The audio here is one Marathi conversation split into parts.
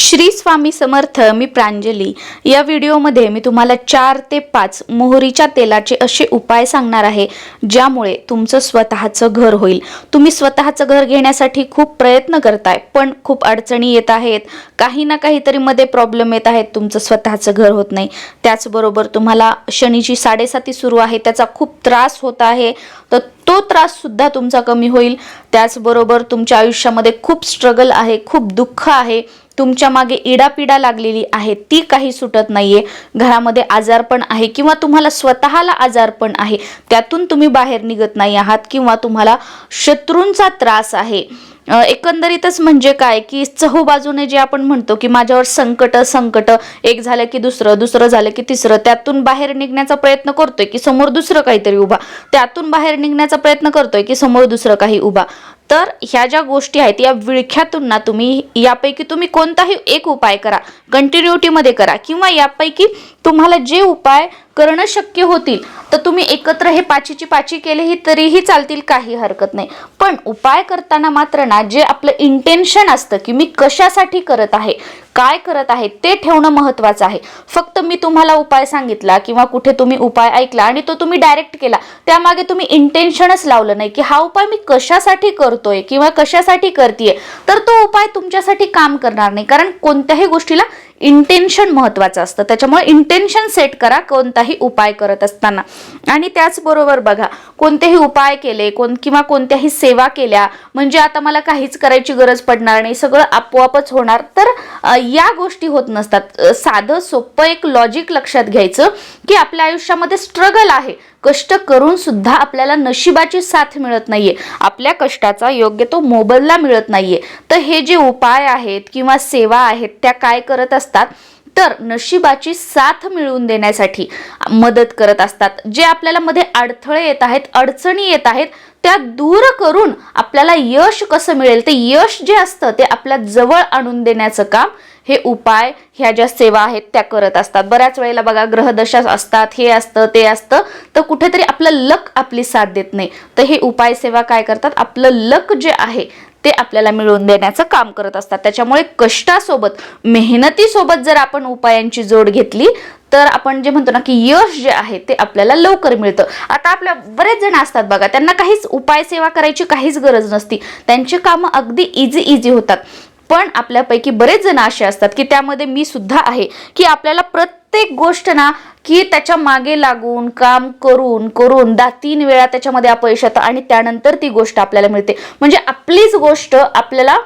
श्री स्वामी समर्थ मी प्रांजली. या व्हिडिओमध्ये मी तुम्हाला चार ते पाच मोहरीच्या तेलाचे असे उपाय सांगणार आहे ज्यामुळे तुमचं स्वतःचं घर होईल. तुम्ही स्वतःचं घर घेण्यासाठी खूप प्रयत्न करताय पण खूप अडचणी येत आहेत. काही ना काहीतरी मध्ये प्रॉब्लेम येत आहेत तुमचं स्वतःचं घर होत नाही. त्याचबरोबर तुम्हाला शनीची साडेसाती सुरू आहे त्याचा खूप त्रास होत आहे. तर तो त्रास सुद्धा तुमचा कमी होईल. त्याचबरोबर तुमच्या आयुष्यामध्ये खूप स्ट्रगल आहे खूप दुःख आहे. तुमच्या मागे इडापिडा लागलेली आहे. ती काही सुटत नाहीये. घरामध्ये आजारपण आहे किंवा तुम्हाला स्वतःला आजारपण आहे. त्यातून तुम्ही बाहेर निघत नाही आहात किंवा तुम्हाला शत्रूंचा त्रास आहे. एकंदरीतच म्हणजे काय? की चहूबाजूने जे आपण म्हणतो की माझ्यावर संकट संकट एक झालं की दुसरं दुसरं झालं की तिसरं त्यातून बाहेर निघण्याचा प्रयत्न करतोय की समोर दुसरं काहीतरी उभा. त्यातून बाहेर निघण्याचा प्रयत्न करतोय की समोर दुसरं काही उभा. तर ह्या ज्या गोष्टी आहेत या विळख्यातून ना तुम्ही यापैकी तुम्ही कोणताही एक उपाय करा. कंटिन्युटीमध्ये करा. किंवा यापैकी तुम्हाला जे उपाय करणं शक्य होतील तर तुम्ही एकत्र हे पाचीची पाची केलेही तरीही चालतील काही हरकत नाही. पण उपाय करताना मात्र ना जे आपलं इंटेन्शन असतं की मी कशासाठी करत आहे काय करत आहे ते ठेवणं महत्वाचं आहे. फक्त मी तुम्हाला उपाय सांगितला किंवा कुठे तुम्ही उपाय ऐकला आणि तो तुम्ही डायरेक्ट केला त्यामागे तुम्ही इंटेन्शनच लावलं नाही की हा उपाय मी कशासाठी करतोय किंवा कशासाठी करतेय तर तो उपाय तुमच्यासाठी काम करणार नाही. कारण कोणत्याही गोष्टीला इंटेन्शन महत्त्वाचं असतं. त्याच्यामुळे इंटेन्शन सेट करा कोणताही उपाय करत असताना. आणि त्याचबरोबर बघा कोणतेही उपाय केले कोण किंवा कोणत्याही सेवा केल्या म्हणजे आता मला काहीच करायची गरज पडणार नाही सगळं आपोआपच होणार तर या गोष्टी होत नसतात. साधं सोपं एक लॉजिक लक्षात घ्यायचं की आपल्या आयुष्यामध्ये स्ट्रगल आहे. कष्ट करून सुद्धा आपल्याला नशिबाची साथ मिळत नाहीये. आपल्या कष्टाचा योग्य तो मोबदला मिळत नाहीये. तर हे जे उपाय आहेत किंवा सेवा आहेत त्या काय करत असतात? तर नशिबाची साथ मिळवून देण्यासाठी मदत करत असतात. जे आपल्याला मध्ये अडथळे येत आहेत अडचणी येत आहेत त्या दूर करून आपल्याला यश कसं मिळेल? ते यश जे असतं ते आपल्या जवळ आणून देण्याचं काम हे उपाय ह्या ज्या सेवा आहेत त्या करत असतात. बऱ्याच वेळेला बघा ग्रहदशा असतात हे असतं ते असतं तर कुठेतरी आपलं लक आपली साथ देत नाही. तर हे उपाय सेवा काय करतात? आपलं लक जे आहे ते आपल्याला मिळवून देण्याचं काम करत असतात. त्याच्यामुळे कष्टासोबत मेहनतीसोबत जर आपण उपायांची जोड घेतली तर आपण जे म्हणतो ना की यश जे आहे ते आपल्याला लवकर मिळतं. आता आपल्या बरेच जण असतात बघा त्यांना काहीच उपाय सेवा करायची काहीच गरज नसती. त्यांची कामं अगदी इझी इझी होतात. पण आपल्यापैकी बरेच जण असे असतात की त्यामध्ये मी सुद्धा आहे की आपल्याला प्रत्येक प्रत्येक गोष्ट ना की त्याच्यामागे लागून काम करून करून दा तीन वेळा त्याच्यामध्ये अपयश येतं आणि त्यानंतर ती गोष्ट आपल्याला मिळते. म्हणजे आपलीच गोष्ट आपल्याला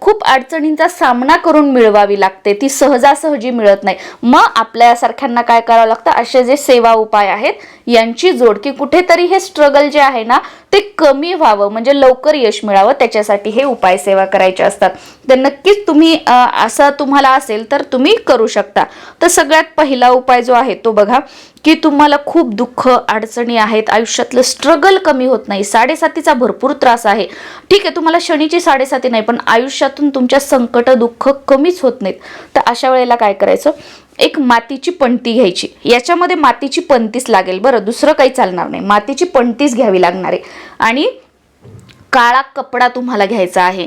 खूप अडचणींचा सामना करून मिळवावी लागते. ती सहजासहजी मिळत नाही. मग आपल्यासारख्यांना काय करावं लागतं? असे जे सेवा उपाय आहेत यांची जोड. की कुठेतरी हे स्ट्रगल जे आहे ना ते कमी व्हावं. म्हणजे लवकर यश मिळावं. त्याच्यासाठी हे उपाय सेवा करायचे असतात. तर नक्कीच तुम्ही असं तुम्हाला असेल तर तुम्ही करू शकता. तर सगळ्यात पहिला उपाय जो आहे तो बघा की तुम्हाला खूप दुःख अडचणी आहेत आयुष्यातलं स्ट्रगल कमी होत नाही साडेसातीचा भरपूर त्रास आहे. ठीक आहे तुम्हाला शनीची साडेसाती नाही पण आयुष्यातून तुमच्या संकट दुःख कमीच होत नाहीत. तर अशा वेळेला काय करायचं? एक मातीची पणती घ्यायची. याच्यामध्ये मातीची पणतीच लागेल बरं दुसरं काही चालणार नाही. मातीची पणतीच घ्यावी लागणार आहे. आणि काळा कपडा तुम्हाला घ्यायचा आहे.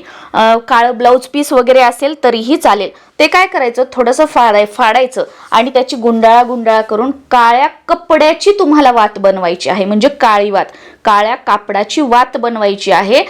काळं ब्लाऊज पीस वगैरे असेल तरीही चालेल. ते काय करायचं? थोडंसं फाडाय फाडायचं आणि त्याची गुंडाळा गुंडाळा करून काळ्या कपड्याची तुम्हाला वात बनवायची आहे. म्हणजे काळी वात. काळ्या कापडाची वात बनवायची आहे.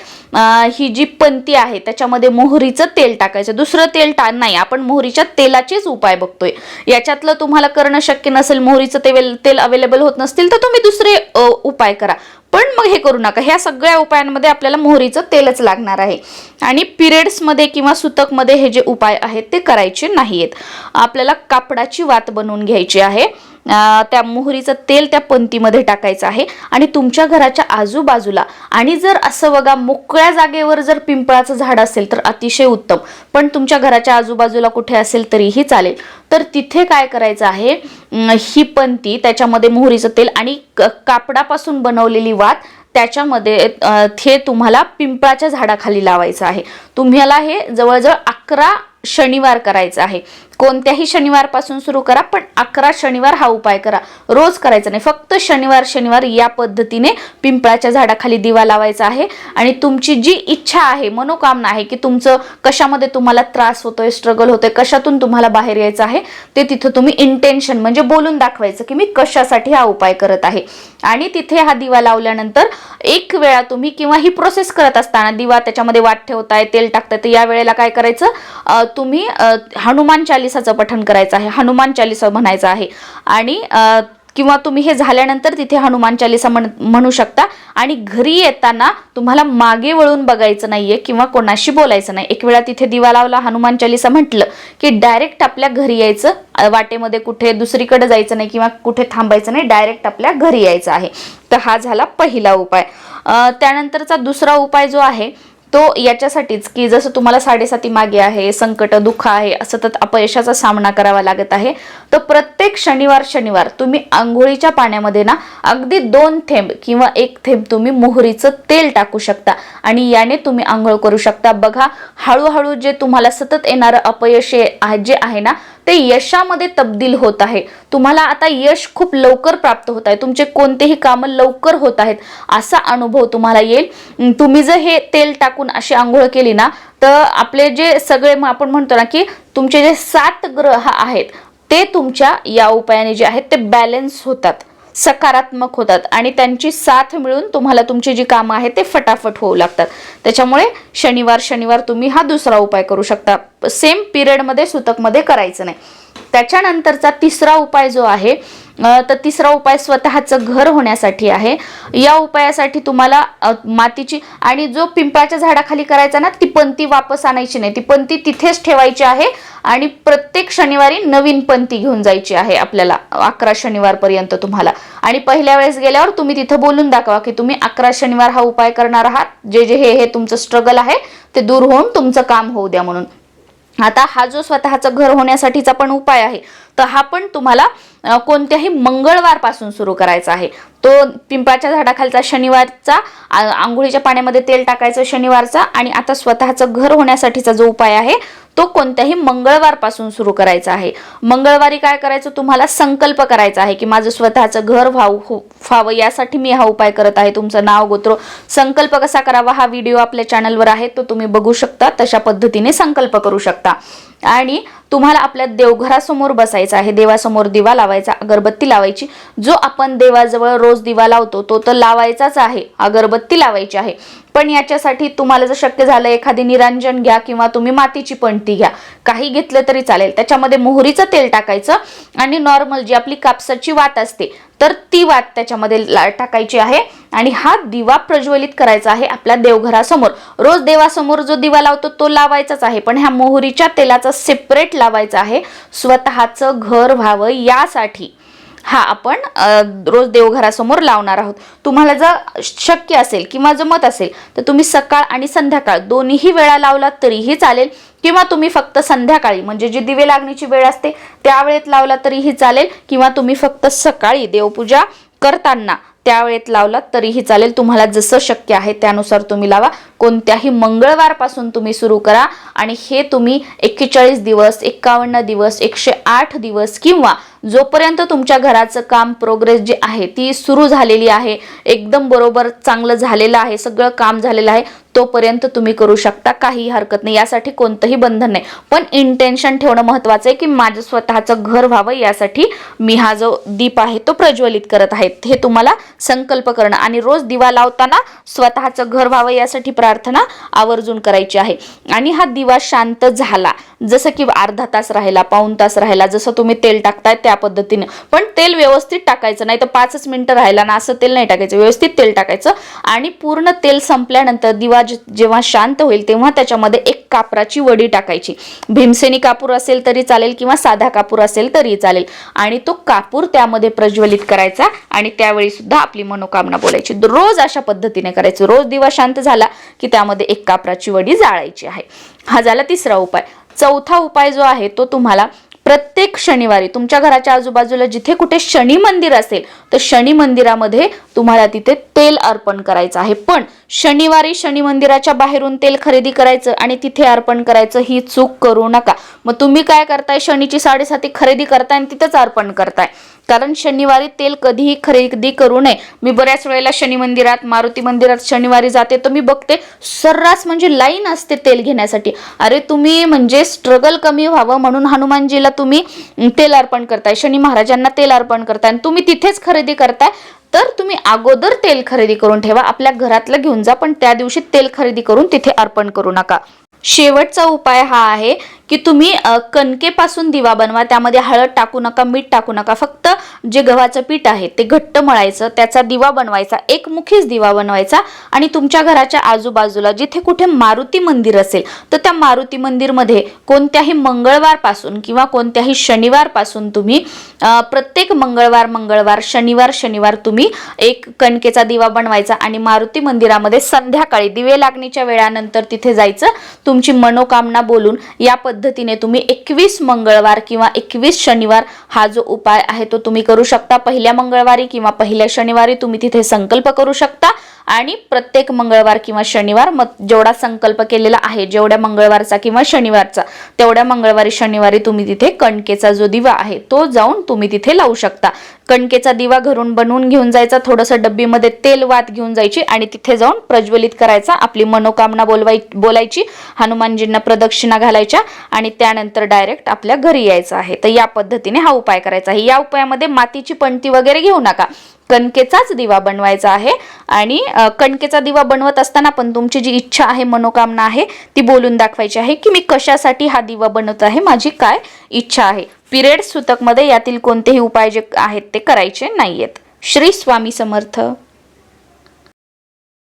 ही जी पंती आहे त्याच्यामध्ये मोहरीचं तेल टाकायचं. दुसरं तेल टा नाही. आपण मोहरीच्या तेलाचेच उपाय बघतोय. याच्यातलं तुम्हाला करणं शक्य नसेल मोहरीचं तेल तेल अवेलेबल होत नसतील तर तुम्ही दुसरे उपाय करा. पण मग हे करू नका. ह्या सगळ्या उपायांमध्ये आपल्याला मोहरीचं तेलच लागणार आहे. आणि पिरियड्समध्ये किंवा सुतकमध्ये हे जे उपाय आहेत ते करायचे नाही आहेत आपल्याला कापडाची वात बनवून घ्यायची आहे. त्या मोहरीचं तेल त्या पंतीमध्ये टाकायचं आहे. आणि तुमच्या घराच्या आजूबाजूला आणि जर असं बघा मोकळ्या जागेवर जर पिंपळाचं झाड असेल तर अतिशय उत्तम. पण तुमच्या घराच्या आजूबाजूला कुठे असेल तरीही चालेल. तर तिथे काय करायचं आहे? ही पंती त्याच्यामध्ये मोहरीचं तेल आणि क- कापडापासून बनवलेली वात त्याच्यामध्ये हे तुम्हाला पिंपळाच्या झाडाखाली लावायचं आहे. तुम्हाला हे जवळजवळ अकरा शनिवार करायचं आहे. कोणत्याही शनिवारपासून सुरू करा पण अकरा शनिवार हा उपाय करा. रोज करायचा नाही. फक्त शनिवार शनिवार या पद्धतीने पिंपळाच्या झाडाखाली दिवा लावायचा आहे. आणि तुमची जी इच्छा आहे मनोकामना आहे की तुमचं कशामध्ये तुम्हाला त्रास होतोय स्ट्रगल होतोय कशातून तुम्हाला बाहेर यायचं आहे ते तिथं तुम्ही इंटेन्शन म्हणजे बोलून दाखवायचं की मी कशासाठी हा उपाय करत आहे. आणि तिथे हा दिवा लावल्यानंतर एक वेळा तुम्ही किंवा ही प्रोसेस करत असताना दिवा त्याच्यामध्ये वाट ठेवताय तेल टाकताय तर या वेळेला काय करायचं? तुम्ही हनुमान हनुमान चालिसाचं पठण करायचं आहे हनुमान चालिसा म्हणायचं आहे. आणि किंवा तुम्ही हे झाल्यानंतर तिथे हनुमान चालिसा म्हण म्हणू शकता. आणि घरी येताना तुम्हाला मागे वळून बघायचं नाहीये किंवा कोणाशी बोलायचं नाही. एक वेळा तिथे दिवा लावला हनुमान चालिसा म्हटलं की डायरेक्ट आपल्या घरी यायचं. वाटेमध्ये कुठे दुसरीकडे जायचं नाही किंवा कुठे थांबायचं नाही डायरेक्ट आपल्या घरी यायचं आहे. तर हा झाला पहिला उपाय. त्यानंतरचा दुसरा उपाय जो आहे तो याच्यासाठीच की जसं तुम्हाला साडेसाती मागे आहे संकट दुःख आहे सतत अपयशाचा सामना करावा लागत आहे तर प्रत्येक शनिवार शनिवार तुम्ही आंघोळीच्या पाण्यामध्ये ना अगदी दोन थेंब किंवा एक थेंब तुम्ही मोहरीचं तेल टाकू शकता आणि याने तुम्ही आंघोळ करू शकता. बघा हळूहळू जे तुम्हाला सतत येणारं अपयश आहे- जे आहे ना ते यशामध्ये तब्दील होत आहे. तुम्हाला आता यश खूप लवकर प्राप्त होत आहे. तुमचे कोणतेही कामं लवकर होत आहेत असा अनुभव तुम्हाला येईल. तुम्ही जर हे तेल टाकून अशी आंघोळ केली ना तर आपले जे सगळे मग आपण म्हणतो ना की तुमचे जे सात ग्रह आहेत ते तुमच्या या उपायाने जे आहेत ते बॅलेन्स होतात. सकारात्मक होतात आणि त्यांची साथ मिळून तुम्हाला तुमची जी कामं आहेत ते फटाफट होऊ लागतात. त्याच्यामुळे शनिवार शनिवार तुम्ही हा दुसरा उपाय करू शकता. सेम पिरियडमध्ये सुतकमध्ये करायचं नाही. त्याच्यानंतरचा तिसरा उपाय जो आहे तर तिसरा उपाय स्वतःचं घर होण्यासाठी आहे. या उपायासाठी तुम्हाला मातीची आणि जो पिंपळाच्या झाडाखाली करायचा ना ती पंती वापस आणायची नाही. ती पंती तिथेच ठेवायची आहे आणि प्रत्येक शनिवारी नवीन पंती घेऊन जायची आहे आपल्याला अकरा शनिवारपर्यंत तुम्हाला. आणि पहिल्या वेळेस गेल्यावर तुम्ही तिथं बोलून दाखवा की तुम्ही अकरा शनिवार हा उपाय करणार आहात. जे जे हे हे तुमचं स्ट्रगल आहे ते दूर होऊन तुमचं काम होऊ द्या म्हणून. आता हा जो स्वतःचं घर होण्यासाठीचा पण उपाय आहे तर हा पण तुम्हाला कोणत्याही मंगळवारपासून सुरू करायचा आहे. तो पिंपळाच्या झाडाखालचा शनिवारचा आंघोळीच्या पाण्यामध्ये तेल टाकायचं शनिवारचा आणि आता स्वतःचं घर होण्यासाठीचा जो उपाय आहे तो कोणत्याही मंगळवारपासून सुरू करायचा आहे. मंगळवारी काय करायचं? तुम्हाला संकल्प करायचा आहे की माझं स्वतःचं घर व्हावं हो, व्हावं यासाठी मी हा उपाय करत आहे. तुमचं नाव गोत्र संकल्प कसा करावा हा व्हिडिओ आपल्या चॅनलवर आहे तो तुम्ही बघू शकता. तशा पद्धतीने संकल्प करू शकता. आणि तुम्हाला आपल्या देवघरासमोर बसायचं आहे. देवासमोर दिवा लावायचा अगरबत्ती लावायची. जो आपण देवाजवळ रोज दिवा लावतो तो तर लावायचाच आहे अगरबत्ती लावायची आहे. पण याच्यासाठी तुम्हाला जर शक्य झालं एखादी निरांजन घ्या किंवा तुम्ही मातीची पणती घ्या. काही घेतलं तरी चालेल. त्याच्यामध्ये मोहरीचं तेल टाकायचं आणि नॉर्मल जी आपली कापसाची वात असते तर ती वात त्याच्यामध्ये ला- टाकायची आहे. आणि हा दिवा प्रज्वलित करायचा आहे आपल्या देवघरासमोर. रोज देवासमोर जो दिवा लावतो तो लावायचाच आहे. पण ह्या मोहरीच्या तेलाचा सेपरेट लावायचा आहे. स्वतःचं घर व्हावं यासाठी. हा आपण रोज देवघरासमोर लावणार आहोत. तुम्हाला जर शक्य असेल किंवा जमत असेल तर तुम्ही सकाळ आणि संध्याकाळ दोन्हीही वेळा लावलात तरीही चालेल. किंवा तुम्ही फक्त संध्याकाळी म्हणजे जी दिवे लागण्याची वेळ असते त्यावेळेत लावला तरीही चालेल. किंवा तुम्ही फक्त सकाळी देवपूजा करताना त्यावेळेत लावलात तरीही चालेल. तुम्हाला जसं शक्य आहे त्यानुसार तुम्ही लावा. कोणत्याही मंगळवारपासून तुम्ही सुरू करा. आणि हे तुम्ही एक्केचाळीस दिवस एक्कावन्न दिवस एकशे आठ दिवस किंवा जोपर्यंत तुमच्या घराचं काम प्रोग्रेस जी आहे ती सुरू झालेली आहे एकदम बरोबर चांगलं झालेलं आहे सगळं काम झालेलं आहे तोपर्यंत तुम्ही करू शकता काही हरकत नाही. यासाठी कोणतंही बंधन नाही. पण इंटेन्शन ठेवणं महत्वाचं आहे की माझं स्वतःचं घर व्हावं यासाठी मी हा जो दीप आहे तो प्रज्वलित करत आहे. हे तुम्हाला संकल्प करणं. आणि रोज दिवा लावताना स्वतःचं घर व्हावं यासाठी प्रार्थना आवर्जून करायची आहे. आणि हा दिवा शांत झाला. जसं की अर्धा तास राहिला पाऊण तास राहिला जसं तुम्ही तेल टाकताय त्या पद्धतीने. पण तेल व्यवस्थित टाकायचं नाही तर पाचच मिनिटं राहिला ना असं तेल नाही टाकायचं. व्यवस्थित तेल टाकायचं आणि पूर्ण तेल संपल्यानंतर दिवा जेव्हा शांत होईल तेव्हा त्याच्यामध्ये एक कापराची वडी टाकायची. भीमसेनी कापूर असेल तरी चालेल किंवा साधा कापूर असेल तरी चालेल. आणि तो कापूर त्यामध्ये प्रज्वलित करायचा आणि त्यावेळी सुद्धा आपली मनोकामना बोलायची. रोज अशा पद्धतीने करायचं. रोज दिवा शांत झाला की त्यामध्ये एक कापराची वडी जाळायची आहे. हा झाला तिसरा उपाय. चौथा उपाय जो आहे तो तुम्हाला प्रत्येक शनिवारी तुमच्या घराच्या आजूबाजूला जिथे कुठे शनी मंदिर असेल तर शनी मंदिरामध्ये तुम्हाला तिथे तेल अर्पण करायचं आहे. पण शनिवारी शनी मंदिराच्या बाहेरून तेल खरेदी करायचं आणि तिथे अर्पण करायचं ही चूक करू नका. मग तुम्ही काय करताय? शनीची साडेसाती खरेदी करताय आणि तिथंच अर्पण करताय. कारण शनिवारी तेल कधीही खरेदी करू नये. मी बऱ्याच वेळेला शनी मंदिरात मारुती मंदिरात शनिवारी जाते तर मी बघते सर्रास म्हणजे लाईन असते तेल घेण्यासाठी. अरे तुम्ही म्हणजे स्ट्रगल कमी व्हावं म्हणून हनुमानजीला तुम्ही तेल अर्पण करताय. शनी महाराजांना तेल अर्पण करताय आणि तुम्ही तिथेच खरेदी करताय तर तुम्ही अगोदर तेल खरेदी करून ठेवा. आपल्या घरातलं घेऊन जा पण त्या दिवशी तेल खरेदी करून तिथे अर्पण करू नका. शेवटचा उपाय हा आहे की तुम्ही कणकेपासून दिवा बनवा त्यामध्ये हळद टाकू नका मीठ टाकू नका फक्त जे गव्हाचं पीठ आहे ते घट्ट मळायचं त्याचा दिवा बनवायचा एक मुखीच दिवा बनवायचा आणि तुमच्या घराच्या आजूबाजूला जिथे कुठे मारुती मंदिर असेल तर त्या मारुती मंदिरमध्ये कोणत्याही मंगळवारपासून किंवा कोणत्याही शनिवारपासून तुम्ही प्रत्येक मंगळवार मंगळवार शनिवार शनिवार तुम्ही एक कणकेचा दिवा बनवायचा आणि मारुती मंदिरामध्ये संध्याकाळी दिवे लागणीच्या वेळानंतर तिथे जायचं तुमची मनोकामना बोलून या पद्धतीने तुम्ही एकवीस मंगळवार किंवा एकवीस शनिवार हा जो उपाय आहे तो तुम्ही करू शकता. पहिल्या मंगळवारी किंवा पहिल्या शनिवारी तुम्ही तिथे संकल्प करू शकता. आणि प्रत्येक मंगळवार किंवा शनिवार मग जेवढा संकल्प केलेला आहे जेवढ्या मंगळवारचा किंवा शनिवारचा तेवढ्या मंगळवारी शनिवारी तुम्ही तिथे कणकेचा जो दिवा आहे तो जाऊन तुम्ही तिथे लावू शकता. कणकेचा दिवा घरून बनवून घेऊन जायचा थोडंसं डब्बीमध्ये तेल वात घेऊन जायची आणि तिथे जाऊन प्रज्वलित करायचा आपली मनोकामना बोलवाय बोलायची हनुमानजींना प्रदक्षिणा घालायच्या आणि त्यानंतर डायरेक्ट आपल्या घरी यायचं आहे. तर या पद्धतीने हा उपाय करायचा आहे. या उपायामध्ये मातीची पणती वगैरे घेऊ नका. कणकेचाच दिवा बनवायचा आहे. आणि कणकेचा दिवा बनवत असताना पण तुमची जी इच्छा आहे मनोकामना आहे ती बोलून दाखवायची आहे की मी कशासाठी हा दिवा बनवत आहे माझी काय इच्छा आहे. पिरियड सूतकमध्ये यातील कोणतेही उपाय जे आहेत ते करायचे नाहीयेत. श्री स्वामी समर्थ.